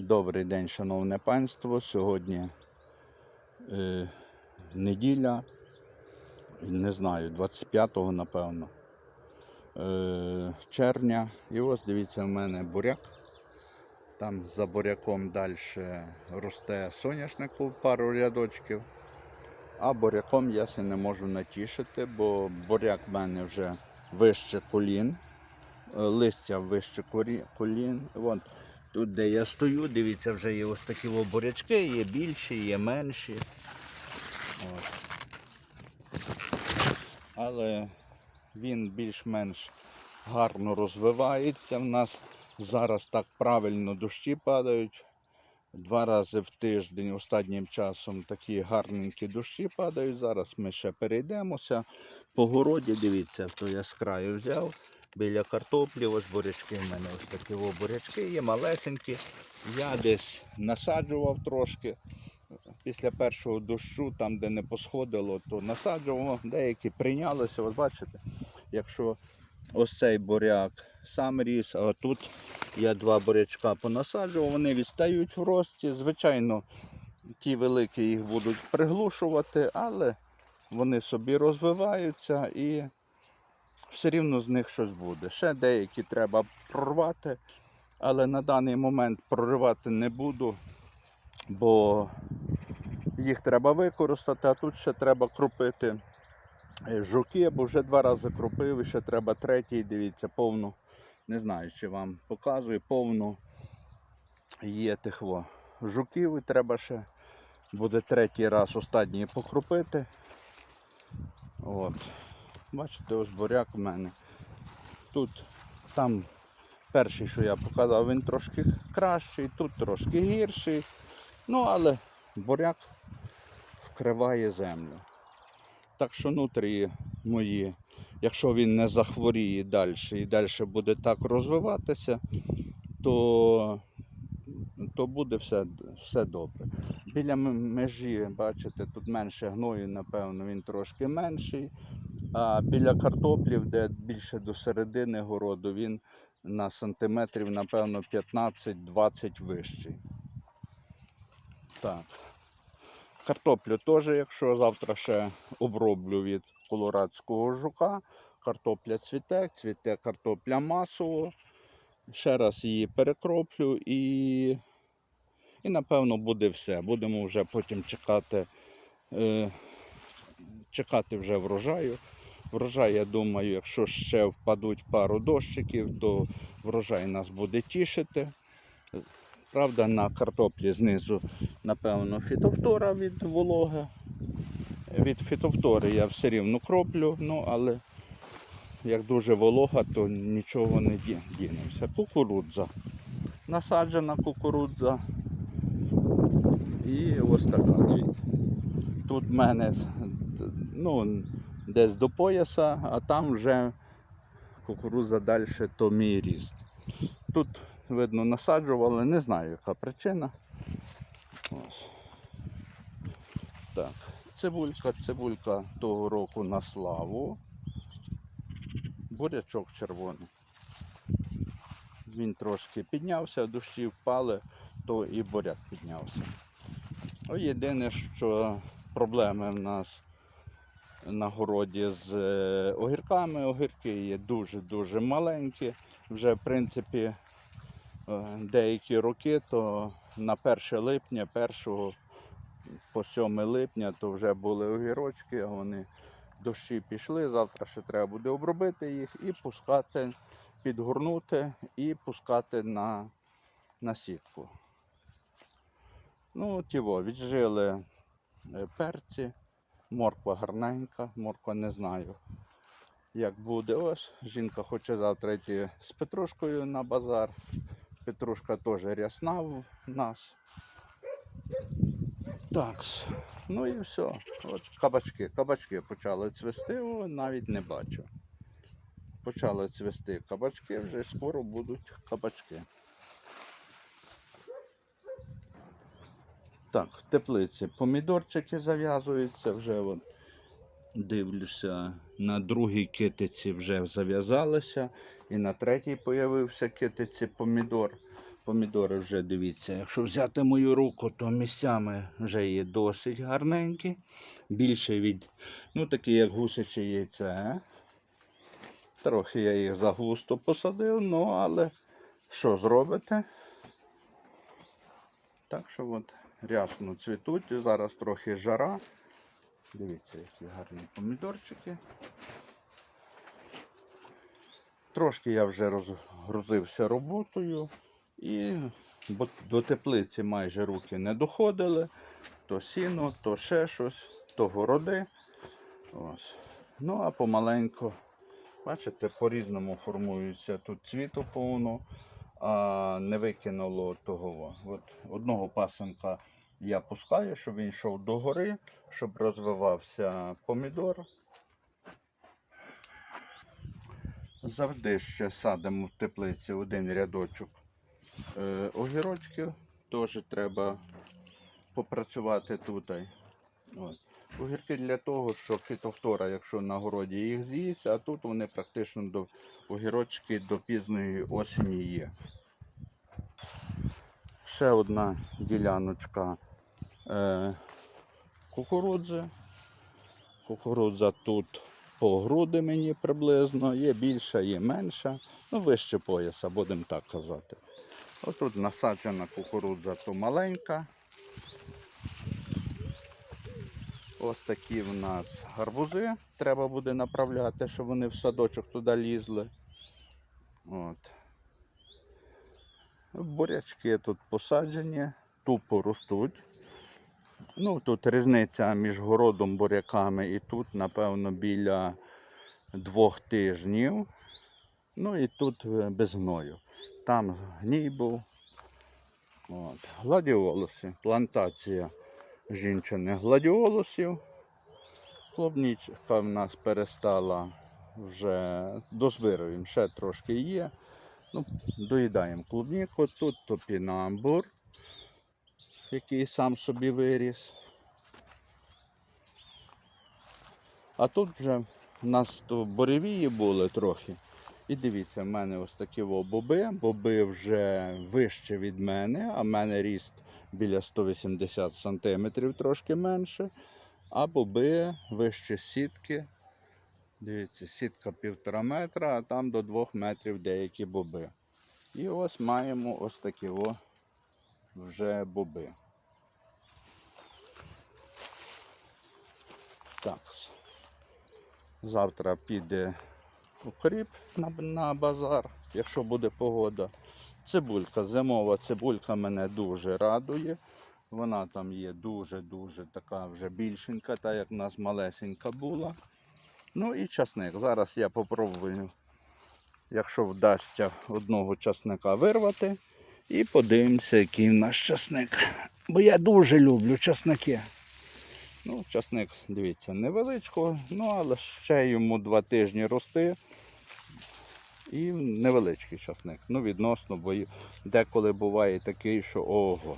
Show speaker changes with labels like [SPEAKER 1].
[SPEAKER 1] Добрий день, шановне панство. Сьогодні е, неділя, не знаю, 25-го, напевно, е, червня. І ось дивіться, в мене буряк. Там за буряком далі росте соняшнику пару рядочків. А буряком я се не можу натішити, бо буряк в мене вже вище колін. Е, Листя вище колін. Вон, Тут, де я стою, дивіться, вже є ось такі бурячки, є більші, є менші. От. Але він більш-менш гарно розвивається. В нас зараз так правильно дощі падають. Два рази в тиждень останнім часом такі гарненькі дощі падають. Зараз ми ще перейдемося. По городі, дивіться, то я з краю взяв. Біля картоплі, ось бурячки в мене ось такі бурячки є малесенькі. Я десь насаджував трошки. Після першого дощу, там де не посходило, то насаджував. Деякі прийнялися. Ось бачите, якщо ось цей буряк сам ріс, а тут я два бурячка понасаджував, вони відстають в рості. Звичайно, ті великі їх будуть приглушувати, але вони собі розвиваються і все рівно з них щось буде. Ще деякі треба прорвати, але на даний момент проривати не буду, бо їх треба використати, а тут ще треба крупити е, жуки, бо вже два рази крупив, і ще треба третій, дивіться, повну. Не знаю, чи вам показую, повну є тих во, жуків, і треба ще буде третій раз останній покрупити. От. Бачите, ось буряк у мене. Тут там перший, що я показав, він трошки кращий, тут трошки гірший. Ну, але буряк вкриває землю. Так що нутрії мої, якщо він не захворіє далі і далі буде так розвиватися, то, то буде все, все добре. Біля межі, бачите, тут менше гною, напевно, він трошки менший. А біля картоплів, де більше до середини городу, він на сантиметрів, напевно, 15-20 вищий. Так. Картоплю теж, якщо завтра ще оброблю від колорадського жука, картопля цвіте, цвіте картопля масово. Ще раз її перекроплю і, і напевно буде все. Будемо вже потім чекати, е, чекати вже врожаю. Врожай, я думаю, якщо ще впадуть пару дощиків, то врожай нас буде тішити. Правда, на картоплі знизу, напевно, фітофтора від вологи. Від фітофтори я все рівно кроплю, ну але як дуже волога, то нічого не ді- дінеться. Кукурудза. Насаджена кукурудза. І ось така. Тут в мене ну, десь до пояса, а там вже кукурудза далі, то мій ріст. Тут, видно, насаджували, не знаю, яка причина. Ось. Так, цибулька, цибулька того року на славу. Бурячок червоний. Він трошки піднявся, дощі впали, то і буряк піднявся. О, єдине, що проблеми в нас на городі з е, огірками. Огірки є дуже-дуже маленькі. Вже, в принципі, е, деякі роки, то на 1 липня, 1 по 7 липня, то вже були огірочки, вони дощі пішли. Завтра ще треба буде обробити їх і пускати, підгорнути і пускати на, на сітку. Ну, тіво, віджили е, перці. Морква гарненька, морква не знаю, як буде. Ось жінка хоче завтра йти з Петрушкою на базар. Петрушка теж рясна в нас. Так, ну і все. От кабачки. Кабачки почали цвісти, о, навіть не бачу. Почали цвісти кабачки, вже скоро будуть кабачки. Так, в теплиці помідорчики зав'язуються, вже от дивлюся, на другій китиці вже зав'язалися, і на третій появився китиці помідор. помідори вже дивіться, якщо взяти мою руку, то місцями вже є досить гарненькі. Більше від, ну такі як гусяче яйце. Трохи я їх загусто посадив, ну але що зробите? Так що от рясно цвітуть, зараз трохи жара. Дивіться, які гарні помідорчики. Трошки я вже розгрузився роботою і до теплиці майже руки не доходили. То сіно, то ще щось, то городи. Ось. Ну а помаленьку, бачите, по-різному формується тут цвіту повно, а не викинуло того. От одного пасенка я пускаю, щоб він йшов догори, щоб розвивався помідор. Завжди ще садимо в теплиці один рядочок е, огірочків. Теж треба попрацювати тут. От. Огірки для того, щоб фітофтора, якщо на городі їх з'їсть, а тут вони практично до огірочки до пізної осені є. Ще одна діляночка е, кукурудзи. Кукурудза тут по груди мені приблизно, є більша, є менша, ну вище пояса, будемо так казати. Отут насаджена кукурудза то маленька. Ось такі в нас гарбузи треба буде направляти, щоб вони в садочок туди лізли. От. Бурячки тут посаджені, тупо ростуть. Ну, тут різниця між городом, буряками і тут, напевно, біля двох тижнів. Ну і тут е, без гною. Там гній був. От. Гладіолуси. Плантація жінчини гладіолусів. Клубнічка в нас перестала вже дозбируємо, ще трошки є. Ну, доїдаємо клубніку, тут топінамбур, який сам собі виріс. А тут вже в нас то буревії були трохи. І дивіться, в мене ось такі боби. Боби вже вище від мене, а в мене ріст біля 180 см, трошки менше. А боби вище сітки. Дивіться, сітка півтора метра, а там до двох метрів деякі боби. І ось маємо ось такі о вже боби. Так. Завтра піде укріп на, на базар, якщо буде погода. Цибулька, зимова цибулька мене дуже радує. Вона там є дуже-дуже така вже більшенька, та як в нас малесенька була. Ну і часник. Зараз я попробую, якщо вдасться одного часника вирвати. І подивимося, який в нас часник. Бо я дуже люблю часники. Ну, часник, дивіться, невеличко, ну але ще йому два тижні рости. І невеличкий часник. Ну, відносно, бо деколи буває такий, що ого.